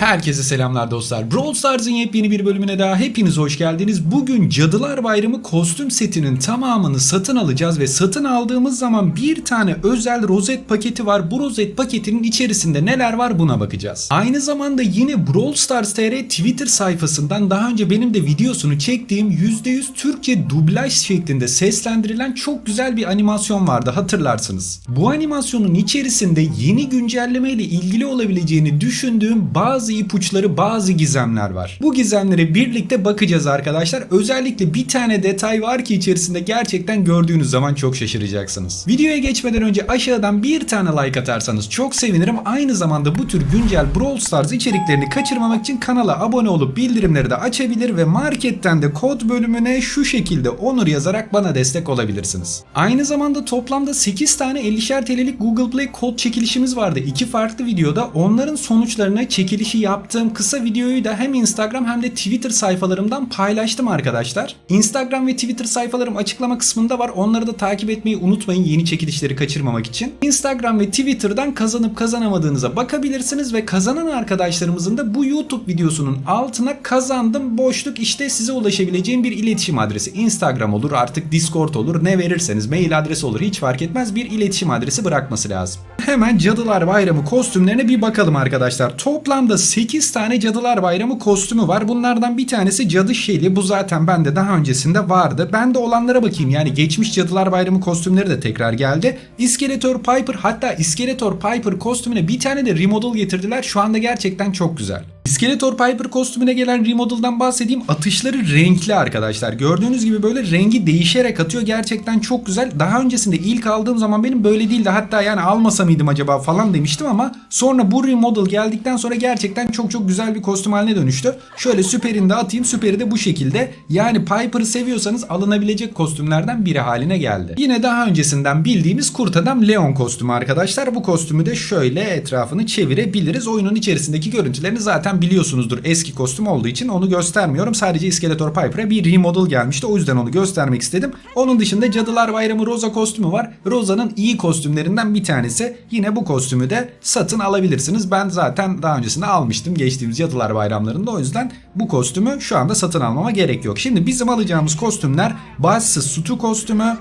Herkese selamlar dostlar. Brawl Stars'ın yepyeni bir bölümüne daha hepiniz hoş geldiniz. Bugün Cadılar Bayramı kostüm setinin tamamını satın alacağız ve satın aldığımız zaman bir tane özel rozet paketi var. Bu rozet paketinin içerisinde neler var buna bakacağız. Aynı zamanda yine Brawl Stars TR Twitter sayfasından daha önce benim de videosunu çektiğim %100 Türkçe dublaj şeklinde seslendirilen çok güzel bir animasyon vardı hatırlarsınız. Bu animasyonun içerisinde yeni güncelleme ile ilgili olabileceğini düşündüğüm bazı ipuçları, bazı gizemler var. Bu gizemlere birlikte bakacağız arkadaşlar. Özellikle bir tane detay var ki içerisinde gerçekten gördüğünüz zaman çok şaşıracaksınız. Videoya geçmeden önce aşağıdan bir tane like atarsanız çok sevinirim. Aynı zamanda bu tür güncel Brawl Stars içeriklerini kaçırmamak için kanala abone olup bildirimleri de açabilir ve marketten de kod bölümüne şu şekilde onur yazarak bana destek olabilirsiniz. Aynı zamanda toplamda 8 tane 50'şer TL'lik Google Play kod çekilişimiz vardı. iki farklı videoda onların sonuçlarına çekilişi yaptığım kısa videoyu da hem Instagram hem de Twitter sayfalarımdan paylaştım arkadaşlar. Instagram ve Twitter sayfalarım açıklama kısmında var. Onları da takip etmeyi unutmayın yeni çekilişleri kaçırmamak için. Instagram ve Twitter'dan kazanıp kazanamadığınıza bakabilirsiniz ve kazanan arkadaşlarımızın da bu YouTube videosunun altına kazandım boşluk işte size ulaşabileceğim bir iletişim adresi. Instagram olur artık Discord olur ne verirseniz mail adresi olur hiç fark etmez bir iletişim adresi bırakması lazım. Hemen Cadılar Bayramı kostümlerine bir bakalım arkadaşlar. Toplamda 8 tane Cadılar Bayramı kostümü var. Bunlardan bir tanesi Cadı Şeli. Bu zaten bende daha öncesinde vardı. Ben de olanlara bakayım. Yani geçmiş Cadılar Bayramı kostümleri de tekrar geldi. İskeletor Piper hatta İskeletor Piper kostümüne bir tane de remodel getirdiler. Şu anda gerçekten çok güzel. İskeletor Piper kostümüne gelen remodel'dan bahsedeyim. Atışları renkli arkadaşlar. Gördüğünüz gibi böyle rengi değişerek atıyor. Gerçekten çok güzel. Daha öncesinde ilk aldığım zaman benim böyle değildi. Hatta yani almasa mıydım acaba falan demiştim ama sonra bu remodel geldikten sonra gerçekten çok çok güzel bir kostüm haline dönüştü. Şöyle süperini de atayım. Süperi de bu şekilde. Yani Piper'ı seviyorsanız alınabilecek kostümlerden biri haline geldi. Yine daha öncesinden bildiğimiz Kurt Adam Leon kostümü arkadaşlar. Bu kostümü de şöyle etrafını çevirebiliriz. Oyunun içerisindeki görüntülerini zaten biliyorsunuzdur. Eski kostüm olduğu için onu göstermiyorum. Sadece İskeletor Piper'a bir remodel gelmişti. O yüzden onu göstermek istedim. Onun dışında Cadılar Bayramı Rosa kostümü var. Rosa'nın iyi kostümlerinden bir tanesi. Yine bu kostümü de satın alabilirsiniz. Ben zaten daha öncesinde almıştım geçtiğimiz Cadılar Bayramlarında. O yüzden bu kostümü şu anda satın almama gerek yok. Şimdi bizim alacağımız kostümler Başsız Sutu kostümü,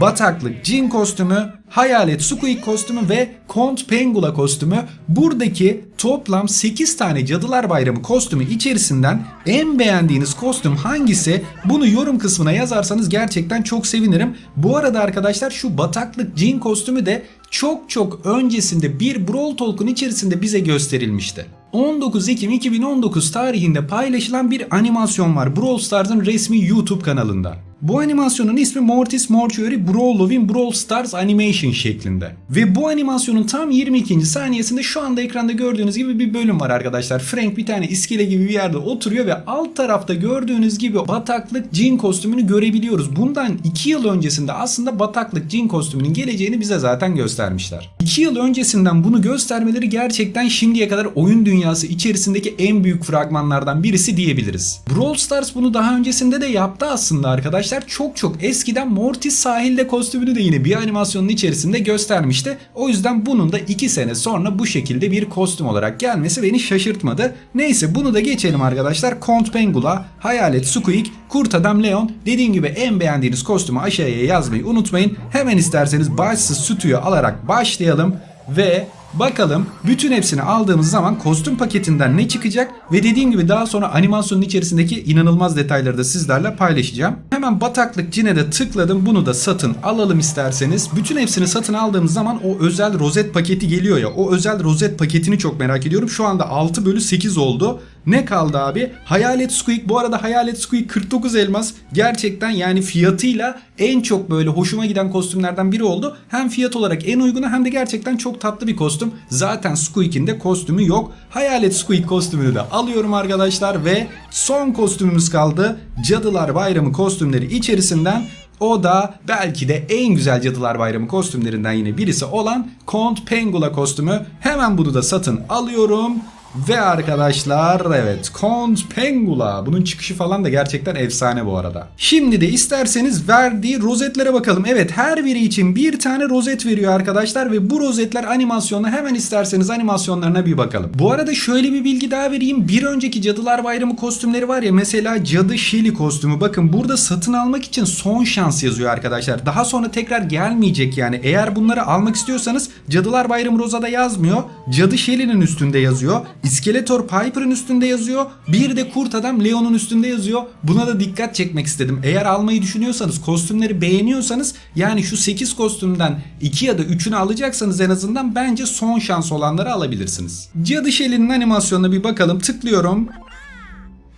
Bataklık Jin kostümü, Hayalet Squeak kostümü ve Kont Pengula kostümü. Buradaki toplam 8 tane Cadılar Bayramı kostümü içerisinden en beğendiğiniz kostüm hangisi? Bunu yorum kısmına yazarsanız gerçekten çok sevinirim. Bu arada arkadaşlar şu Bataklık Jin kostümü de çok çok öncesinde bir Brawl Talk'un içerisinde bize gösterilmişti. 19 Ekim 2019 tarihinde paylaşılan bir animasyon var Brawl Stars'ın resmi YouTube kanalında. Bu animasyonun ismi Mortis Mortuary Brawl Lovin Brawl Stars Animation şeklinde. Ve bu animasyonun tam 22. saniyesinde şu anda ekranda gördüğünüz gibi bir bölüm var arkadaşlar. Frank bir tane iskele gibi bir yerde oturuyor ve alt tarafta gördüğünüz gibi bataklık cin kostümünü görebiliyoruz. Bundan 2 yıl öncesinde aslında bataklık cin kostümünün geleceğini bize zaten göstermişler. 2 yıl öncesinden bunu göstermeleri gerçekten şimdiye kadar oyun dünyası içerisindeki en büyük fragmanlardan birisi diyebiliriz. Brawl Stars bunu daha öncesinde de yaptı aslında arkadaşlar. Çok çok eskiden Mortis sahilde kostümünü de yine bir animasyonun içerisinde göstermişti. O yüzden bunun da 2 sene sonra bu şekilde bir kostüm olarak gelmesi beni şaşırtmadı. Neyse bunu da geçelim arkadaşlar. Count Pengula, Hayalet Squeak, Kurt Adam Leon. Dediğim gibi en beğendiğiniz kostümü aşağıya yazmayı unutmayın. Hemen isterseniz başsız sütüyü alarak başlayalım ve Bakalım bütün hepsini aldığımız zaman kostüm paketinden ne çıkacak ve dediğim gibi daha sonra animasyonun içerisindeki inanılmaz detayları da sizlerle paylaşacağım. Hemen bataklık cine de tıkladım bunu da satın alalım isterseniz. Bütün hepsini satın aldığımız zaman o özel rozet paketi geliyor ya o özel rozet paketini çok merak ediyorum. Şu anda 6 bölü 8 oldu. Ne kaldı abi? Hayalet Squeak. Bu arada Hayalet Squeak 49 elmas. Gerçekten yani fiyatıyla en çok böyle hoşuma giden kostümlerden biri oldu. Hem fiyat olarak en uygunu hem de gerçekten çok tatlı bir kostüm. Zaten Squeak'in de kostümü yok. Hayalet Squeak kostümünü de alıyorum arkadaşlar ve son kostümümüz kaldı. Cadılar Bayramı kostümleri içerisinden o da belki de en güzel Cadılar Bayramı kostümlerinden yine birisi olan Count Pengula kostümü. Hemen bunu da satın alıyorum Ve arkadaşlar evet Count Pengula. Bunun çıkışı falan da gerçekten efsane bu arada. Şimdi de isterseniz verdiği rozetlere bakalım. Evet her biri için bir tane rozet veriyor arkadaşlar ve bu rozetler animasyonla hemen isterseniz animasyonlarına bir bakalım. Bu arada şöyle bir bilgi daha vereyim. Bir önceki Cadılar Bayramı kostümleri var ya mesela Cadı Shelly kostümü. Bakın burada satın almak için son şans yazıyor arkadaşlar. Daha sonra tekrar gelmeyecek yani. Eğer bunları almak istiyorsanız Cadılar Bayramı Roza'da yazmıyor. Cadı Shelly'nin üstünde yazıyor. İskeletor Piper'ın üstünde yazıyor. Bir de Kurt Adam Leon'un üstünde yazıyor. Buna da dikkat çekmek istedim. Eğer almayı düşünüyorsanız, kostümleri beğeniyorsanız yani şu 8 kostümden 2 ya da 3'ünü alacaksanız en azından bence son şans olanları alabilirsiniz. Cadı Shelly'nin animasyonuna bir bakalım. Tıklıyorum.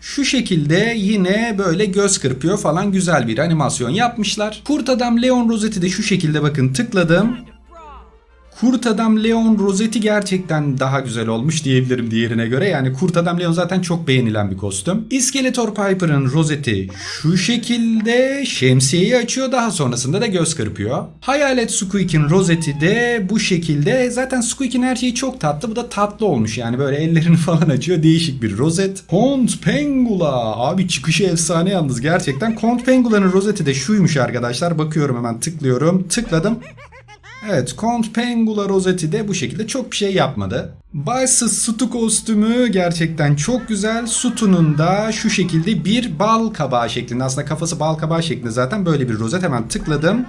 Şu şekilde yine böyle göz kırpıyor falan güzel bir animasyon yapmışlar. Kurt Adam Leon rozeti de şu şekilde bakın tıkladım. Kurt Adam Leon rozeti gerçekten daha güzel olmuş diyebilirim diğerine göre. Yani Kurt Adam Leon zaten çok beğenilen bir kostüm. İskeletor Piper'ın rozeti şu şekilde şemsiyeyi açıyor daha sonrasında da göz kırpıyor. Hayalet Squeak'in rozeti de bu şekilde. Zaten Squeak'in her şeyi çok tatlı. Bu da tatlı olmuş yani böyle ellerini falan açıyor. Değişik bir rozet. Kont Pengula. Abi çıkışı efsane yalnız gerçekten. Kont Pengula'nın rozeti de şuymuş arkadaşlar. Bakıyorum hemen tıklıyorum. Tıkladım. Evet, Count Pengula rozeti de bu şekilde çok bir şey yapmadı. Baysız Sutu kostümü gerçekten çok güzel. Sutu'nun da şu şekilde bir bal kabağı şeklinde. Aslında kafası bal kabağı şeklinde zaten böyle bir rozet. Hemen tıkladım.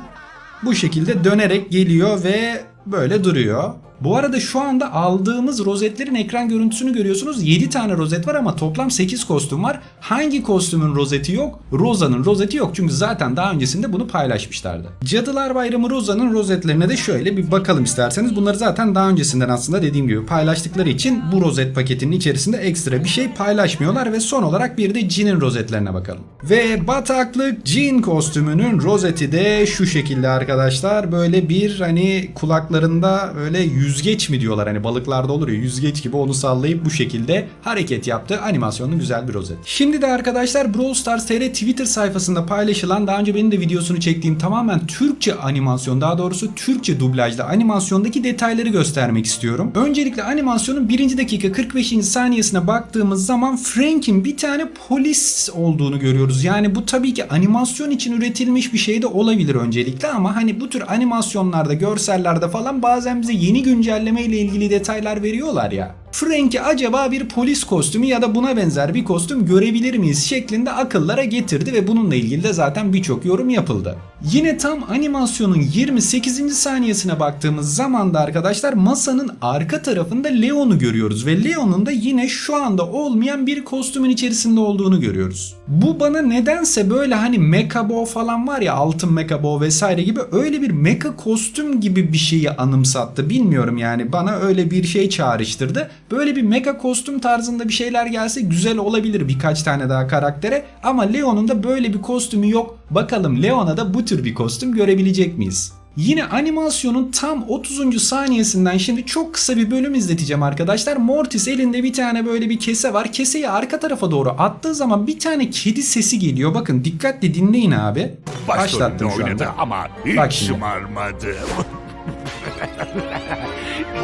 Bu şekilde dönerek geliyor ve böyle duruyor. Bu arada şu anda aldığımız rozetlerin ekran görüntüsünü görüyorsunuz. 7 tane rozet var ama toplam 8 kostüm var. Hangi kostümün rozeti yok? Roza'nın rozeti yok. Çünkü zaten daha öncesinde bunu paylaşmışlardı. Cadılar Bayramı Roza'nın rozetlerine de şöyle bir bakalım isterseniz. Bunları zaten daha öncesinden aslında dediğim gibi paylaştıkları için bu rozet paketinin içerisinde ekstra bir şey paylaşmıyorlar ve son olarak bir de Jin'in rozetlerine bakalım. Ve bataklık Jin kostümünün rozeti de şu şekilde arkadaşlar. Böyle bir hani kulaklarında böyle yüzgeç mi diyorlar hani balıklarda olur ya yüzgeç gibi onu sallayıp bu şekilde hareket yaptı. Animasyonlu güzel bir rozet. Şimdi de arkadaşlar Brawl Stars TR Twitter sayfasında paylaşılan daha önce benim de videosunu çektiğim tamamen Türkçe animasyon daha doğrusu Türkçe dublajlı animasyondaki detayları göstermek istiyorum. Öncelikle animasyonun 1. dakika 45. saniyesine baktığımız zaman Frank'in bir tane polis olduğunu görüyoruz. Yani bu tabii ki animasyon için üretilmiş bir şey de olabilir öncelikle ama hani bu tür animasyonlarda, görsellerde falan bazen bize yeni güncelleme ile ilgili detaylar veriyorlar ya. Frank'i acaba bir polis kostümü ya da buna benzer bir kostüm görebilir miyiz şeklinde akıllara getirdi ve bununla ilgili de zaten birçok yorum yapıldı. Yine tam animasyonun 28. saniyesine baktığımız zaman da arkadaşlar masanın arka tarafında Leon'u görüyoruz ve Leon'un da yine şu anda olmayan bir kostümün içerisinde olduğunu görüyoruz. Bu bana nedense böyle hani Mekabo falan var ya altın Mekabo vesaire gibi öyle bir meka kostüm gibi bir şeyi anımsattı. Bilmiyorum yani bana öyle bir şey çağrıştırdı. Böyle bir mega kostüm tarzında bir şeyler gelse güzel olabilir birkaç tane daha karaktere. Ama Leon'un da böyle bir kostümü yok. Bakalım Leon'a da bu tür bir kostüm görebilecek miyiz? Yine animasyonun tam 30. saniyesinden şimdi çok kısa bir bölüm izleteceğim arkadaşlar. Mortis elinde bir tane böyle bir kese var. Keseyi arka tarafa doğru attığı zaman bir tane kedi sesi geliyor. Bakın dikkatle dinleyin abi. Başlattım Başrolünde şu anda. ama hiç Bak şimdi. şımarmadı.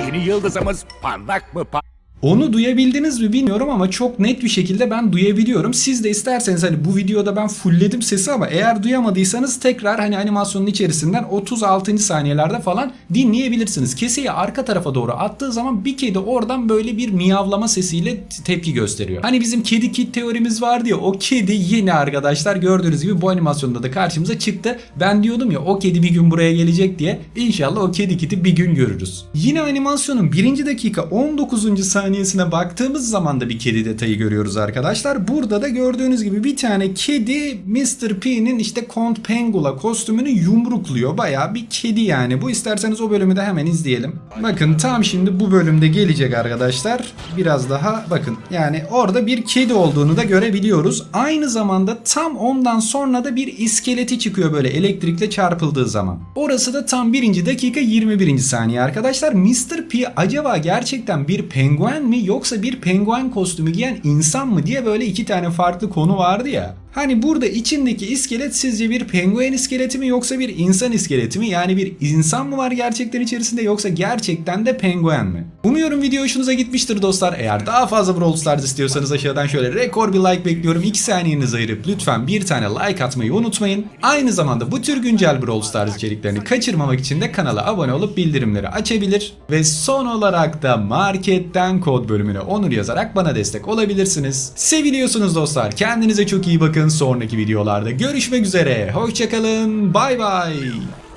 Yeni yıldızımız parlak mı parlak? Onu duyabildiniz mi bilmiyorum ama çok net bir şekilde ben duyabiliyorum. Siz de isterseniz hani bu videoda ben fullledim sesi ama eğer duyamadıysanız tekrar hani animasyonun içerisinden 36. saniyelerde falan dinleyebilirsiniz. Keseyi arka tarafa doğru attığı zaman bir kedi oradan böyle bir miyavlama sesiyle tepki gösteriyor. Hani bizim kedi kit teorimiz vardı ya o kedi yine arkadaşlar gördüğünüz gibi bu animasyonda da karşımıza çıktı. Ben diyordum ya o kedi bir gün buraya gelecek diye. İnşallah o kedi kiti bir gün görürüz. Yine animasyonun 1. dakika 19. saniyesine baktığımız zaman da bir kedi detayı görüyoruz arkadaşlar. Burada da gördüğünüz gibi bir tane kedi Mr. P'nin işte Count Pengula kostümünü yumrukluyor. Baya bir kedi yani. Bu isterseniz o bölümü de hemen izleyelim. Bakın tam şimdi bu bölümde gelecek arkadaşlar. Biraz daha bakın yani orada bir kedi olduğunu da görebiliyoruz. Aynı zamanda tam ondan sonra da bir iskeleti çıkıyor böyle elektrikle çarpıldığı zaman. Orası da tam 1. dakika 21. saniye arkadaşlar. Mr. P acaba gerçekten bir penguen mi yoksa bir penguen kostümü giyen insan mı diye böyle iki tane farklı konu vardı ya. Hani burada içindeki iskelet sizce bir penguen iskeleti mi yoksa bir insan iskeleti mi? Yani bir insan mı var gerçekten içerisinde yoksa gerçekten de penguen mi? Umuyorum video hoşunuza gitmiştir dostlar. Eğer daha fazla Brawl Stars istiyorsanız aşağıdan şöyle rekor bir like bekliyorum. 2 saniyenizi ayırıp lütfen bir tane like atmayı unutmayın. Aynı zamanda bu tür güncel Brawl Stars içeriklerini kaçırmamak için de kanala abone olup bildirimleri açabilir. Ve son olarak da marketten kod bölümüne onur yazarak bana destek olabilirsiniz. Seviliyorsunuz dostlar. Kendinize çok iyi bakın. Sonraki videolarda görüşmek üzere. Hoşçakalın. Bay bay.